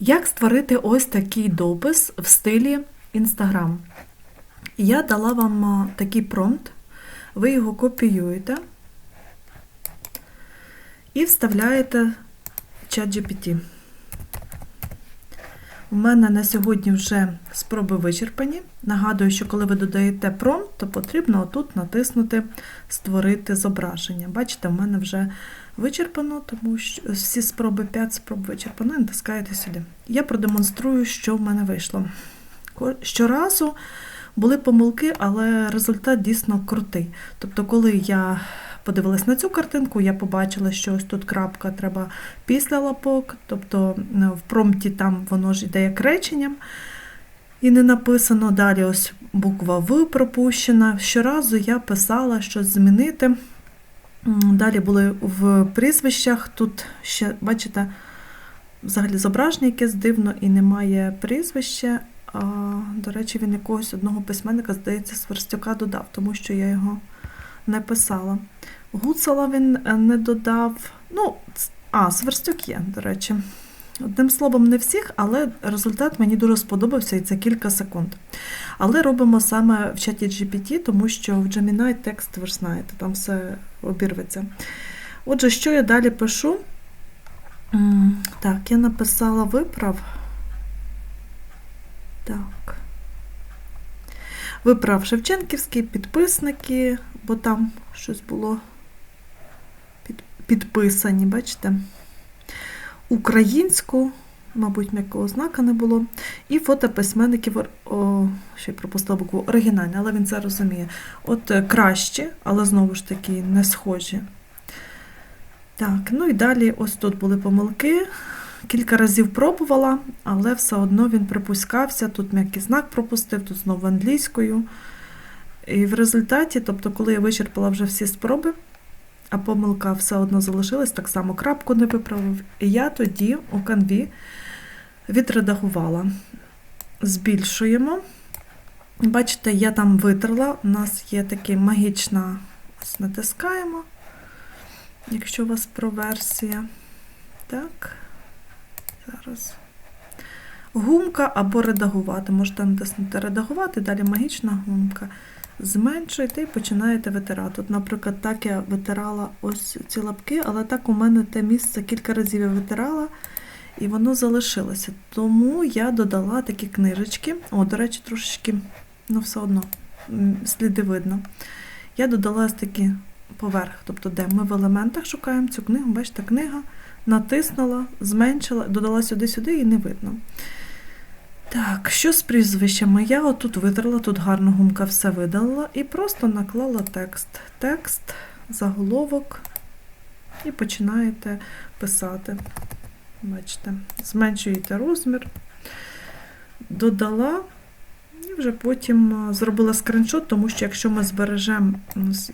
Як створити ось такий допис в стилі Instagram? Я дала вам такий промпт, ви його копіюєте і вставляєте в чат GPT. У мене на сьогодні вже спроби вичерпані. Нагадую, що коли ви додаєте промпт, то потрібно отут натиснути Створити зображення. Бачите, в мене вже вичерпано, тому що всі спроби 5 спроб вичерпано, натискаєте сюди. Я продемонструю, що в мене вийшло. Щоразу були помилки, але результат дійсно крутий. Тобто, коли я подивилась на цю картинку, я побачила, що ось тут крапка треба після лапок, тобто в промпті там воно ж йде як реченням. І не написано далі ось буква В пропущена. Щоразу я писала щось змінити. Далі були в прізвищах. Тут ще, бачите, взагалі зображення якесь дивно і немає прізвища. А, До речі, він якогось одного письменника, здається, Сверстюка додав, тому що я його не писала. Гуцала він не додав. Ну, а, Сверстюк є, до речі. Одним словом, не всіх, але результат мені дуже сподобався і це кілька секунд. Але робимо саме в чаті GPT, тому що в Gemini текст, ви ж знаєте, там все обірветься. Отже, що я далі пишу? Так, я написала виправ. Так. Виправ Шевченківський, підписники, бо там щось було під, підписані, бачите? Українську, мабуть, м'якого знака не було. І фото письменників, о, ще пропустила букву оригінальне, але він це розуміє. От краще, але знову ж таки не схожі. Так, ну і далі ось тут були помилки. Кілька разів пробувала, але все одно він припускався. Тут м'який знак пропустив, тут знову англійською. І в результаті, тобто, коли я вичерпала вже всі спроби, а помилка все одно залишилась, так само крапку не виправив. І я тоді у канві відредагувала. Збільшуємо. Бачите, я там витерла, у нас є така магічна, ось натискаємо, якщо у вас про версія. Так, зараз. Гумка або редагувати. Можете натиснути редагувати, далі магічна гумка. Зменшуєте і починаєте витирати. От, наприклад, так я витирала ось ці лапки, але так у мене те місце кілька разів я витирала, і воно залишилося. Тому я додала такі книжечки. О, до речі, трошечки, ну, все одно, сліди видно. Я додала ось такі поверх, тобто, де ми в елементах шукаємо цю книгу, бачите, книга, натиснула, зменшила, додала сюди-сюди і не видно. Так, що з прізвищами? Я отут витерла, тут гарно гумка все видалила і просто наклала текст. Текст, заголовок, і починаєте писати. Бачите, зменшуєте розмір, додала, і вже потім зробила скриншот, тому що якщо ми збережемо,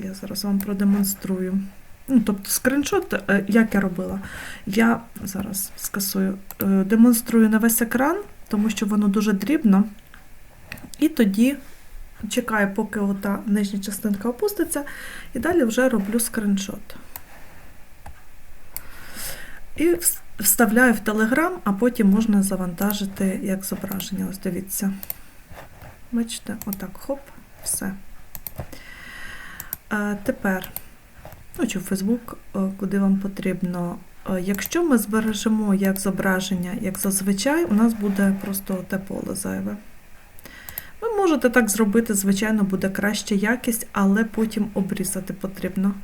я зараз вам продемонструю. Ну, Тобто скриншот, як я робила, я зараз скасую, демонструю на весь екран тому що воно дуже дрібно. І тоді чекаю, поки ота нижня частинка опуститься, і далі вже роблю скриншот. І вставляю в Telegram, а потім можна завантажити як зображення. Ось дивіться. Бачите, отак, хоп, все. А Тепер, ну, чи в Facebook, куди вам потрібно. Якщо ми збережемо як зображення, як зазвичай, у нас буде просто те поле зайве. Ви можете так зробити, звичайно, буде краща якість, але потім обрізати потрібно.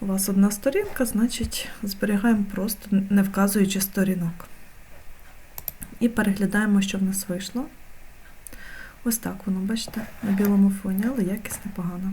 У вас одна сторінка, значить, зберігаємо просто, не вказуючи сторінок. І переглядаємо, що в нас вийшло. Ось так воно, бачите, на білому фоні, але якість непогана.